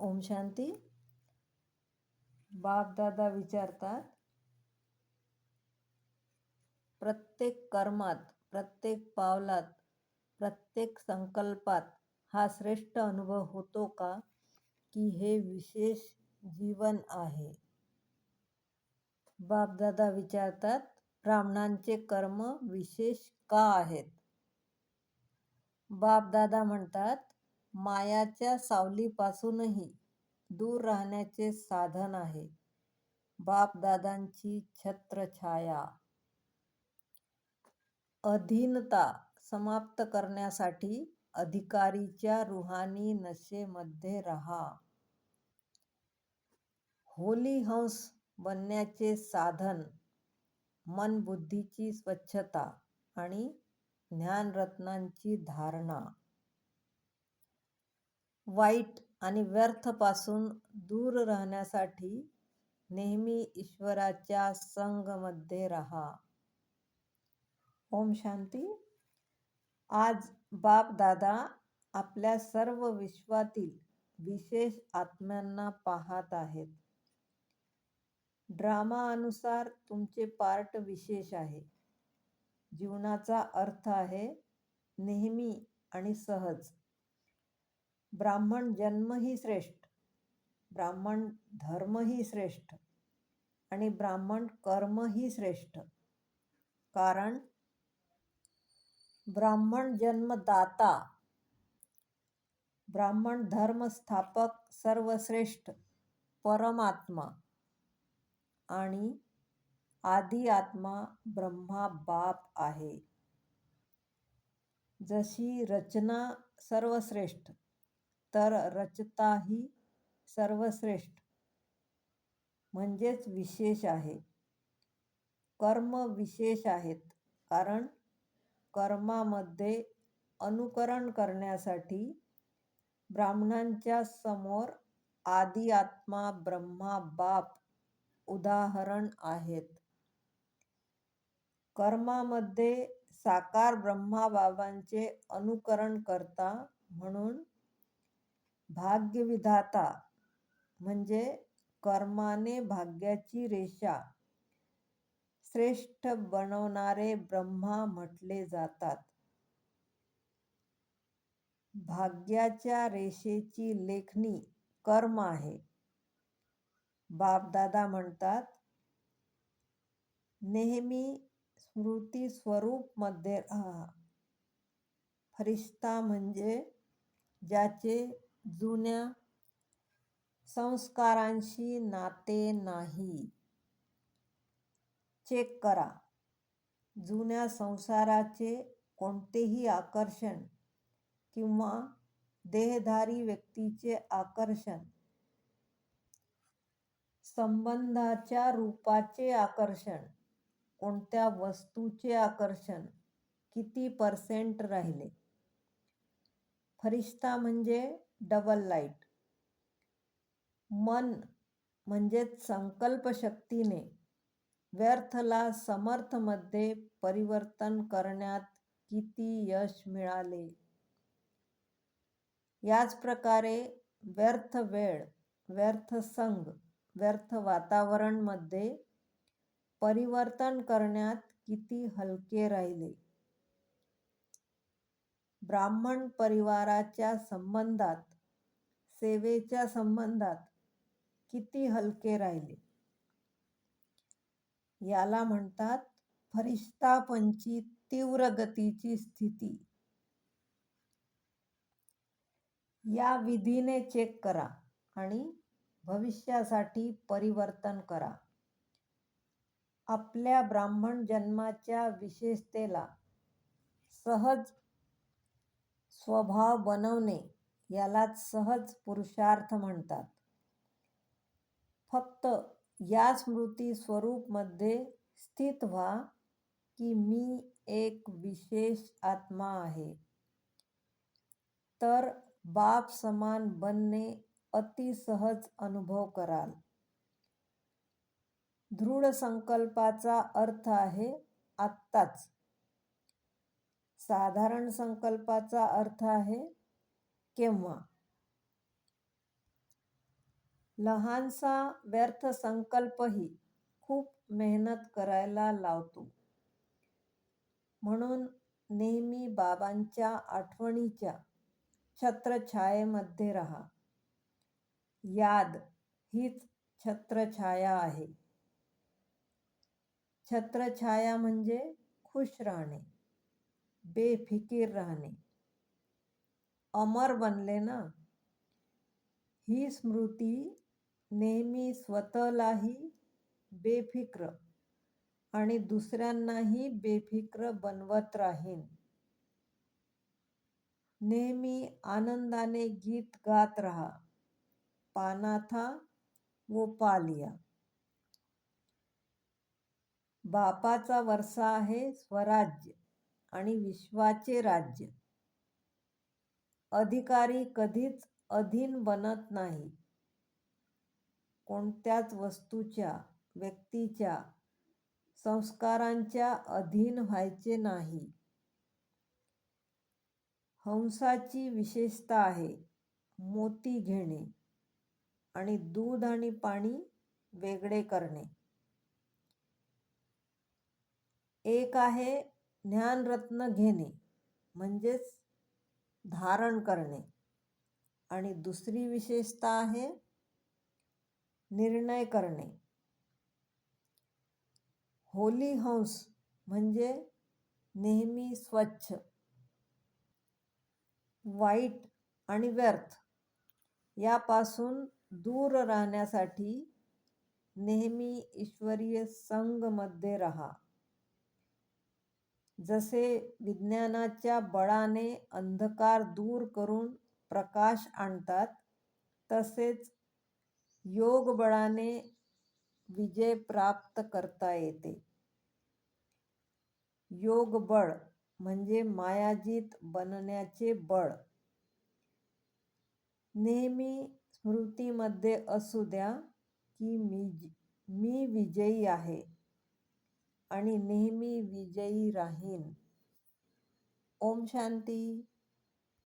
ओम शांती. बापदादा विचारतात प्रत्येक कर्मात प्रत्येक पावलात प्रत्येक संकल्पात हा श्रेष्ठ अनुभव होतो का? की हे विशेष जीवन आहे. बापदादा विचारतात ब्राह्मणांचे कर्म विशेष का आहेत? बापदादा म्हणतात मायाच्या सावलीपासूनही दूर राहण्याचे साधन आहे. बापदादांची छत्रछाया अधीनता समाप्त करण्यासाठी अधिकारीच्या रुहानी नशेमध्ये राहा. होली हंस बनण्याचे साधन मन बुद्धीची स्वच्छता आणि ज्ञानरत्नांची धारणा. वाईट आणि व्यर्थपासून दूर राहण्यासाठी नेहमी ईश्वराच्या संगमध्ये राहा. ओम शांती. आज बाप दादा आपल्या सर्व विश्वातील विशेष आत्म्यांना पाहत आहेत. ड्रामानुसार तुमचे पार्ट विशेष आहे. जीवनाचा अर्थ आहे नेहमी आणि सहज. ब्राह्मण जन्मही श्रेष्ठ. ब्राह्मण धर्मही श्रेष्ठ. आणि ब्राह्मण कर्मही श्रेष्ठ. कारण ब्राह्मण जन्मदाता ब्राह्मण धर्मस्थापक सर्वश्रेष्ठ परमात्मा आणि आदी आत्मा ब्रह्मा बाप आहे. जशी रचना सर्वश्रेष्ठ तर रचता ही सर्वश्रेष्ठ. म्हणजेच विशेष आहे. कर्म विशेष आहेत. कारण कर्मामध्ये अनुकरण करण्यासाठी ब्राह्मणांच्या समोर आदी आत्मा ब्रह्मा बाप उदाहरण आहेत. कर्मामध्ये साकार ब्रह्माबाबांचे अनुकरण करता म्हणून भाग्यविधाता म्हणजे कर्माने भाग्याची रेषा. श्रेष्ठ बनवणारे ब्रह्मा म्हटले जातात. भाग्याच्या रेषेची लेखणी कर्म आहे. बापदादा म्हणतात नेहमी स्मृती स्वरूपमध्ये राहा. फरिश्ता म्हणजे ज्याचे जुन्या संस्कारांशी नाते नाही. चेक करा. जुन्या संसाराचे कोणतेही आकर्षण किंवा देहधारी व्यक्तीचे आकर्षण संबंधाच्या रूपाचे आकर्षण कोणत्या वस्तूचे आकर्षण किती पर्सेंट राहिले? फरिश्ता म्हणजे डबल लाइट. मन म्हणजेच संकल्पशक्तीने व्यर्थला समर्थमध्ये परिवर्तन करण्यात किती यश मिळाले? याच प्रकारे व्यर्थ वेळ व्यर्थ संघ व्यर्थ वातावरणमध्ये परिवर्तन करण्यात किती हलके राहिले? ब्राह्मण परिवाराच्या संबंधात सेवेच्या संबंधात किती हलके राहिले? याला म्हणतात फरिश्तापंची तीव्र गतीची स्थिती. या विधीने चेक करा आणि भविष्यासाठी परिवर्तन करा. आपल्या ब्राह्मण जन्माच्या विशेषतेला सहज स्वभाव बनवणे यालाच सहज पुरुषार्थ म्हणतात. फक्त या स्मृती स्वरूपमध्ये स्थित व्हा की मी एक विशेष आत्मा आहे. तर बाप समान बनणे अति सहज अनुभव कराल. दृढ संकल्पाचा अर्थ आहे आत्ताच. साधारण संकल्पाचा अर्थ आहे केव्हा लहानसा व्यर्थ संकल्पही खूप मेहनत करायला लावतो. म्हणून नेहमी बाबांच्या आठवणीच्या छत्रछायेमध्ये राहा. याद हीच छत्रछाया आहे. छत्रछाया म्हणजे खुश राहणे, बेफिकीर राहणे. अमर बनले ना? ही स्मृती नेहमी स्वतःलाही बेफिक्र आणि दुसऱ्यांनाही बेफिक्र बनवत राहीन. नेहमी आनंदाने गीत गात राहा. पानाथा वो पालिया बापाचा वरसा आहे स्वराज्य आणि विश्वाचे राज्य. अधिकारी कधीच अधीन बनत नाही. कोणत्याच वस्तूच्या, व्यक्तीच्या, संस्कारांच्या अधीन व्हायचे नाही. हंसाची विशेषता आहे मोती घेणे आणि दूध आणि पाणी वेगळे करणे. एक आहे ज्ञानरत्न घेणे म्हणजेच धारण करणे आणि दुसरी विशेषता आहे निर्णय करणे. होली हंस म्हणजे नेहमी स्वच्छ, वाईट आणि व्यर्थ यापासून दूर राहण्यासाठी नेहमी ईश्वरीय संघमध्ये रहा राहा. जसे विज्ञानाच्या बळाने अंधकार दूर करून प्रकाश आणतात, तसेच योगबळाने विजय प्राप्त करता येते. योगबळ म्हणजे मायाजीत बनण्याचे बळ. नेहमी स्मृतीमध्ये असू द्या की मी विजयी आहे आणि नेहमी विजयी राहीन. ओम शांती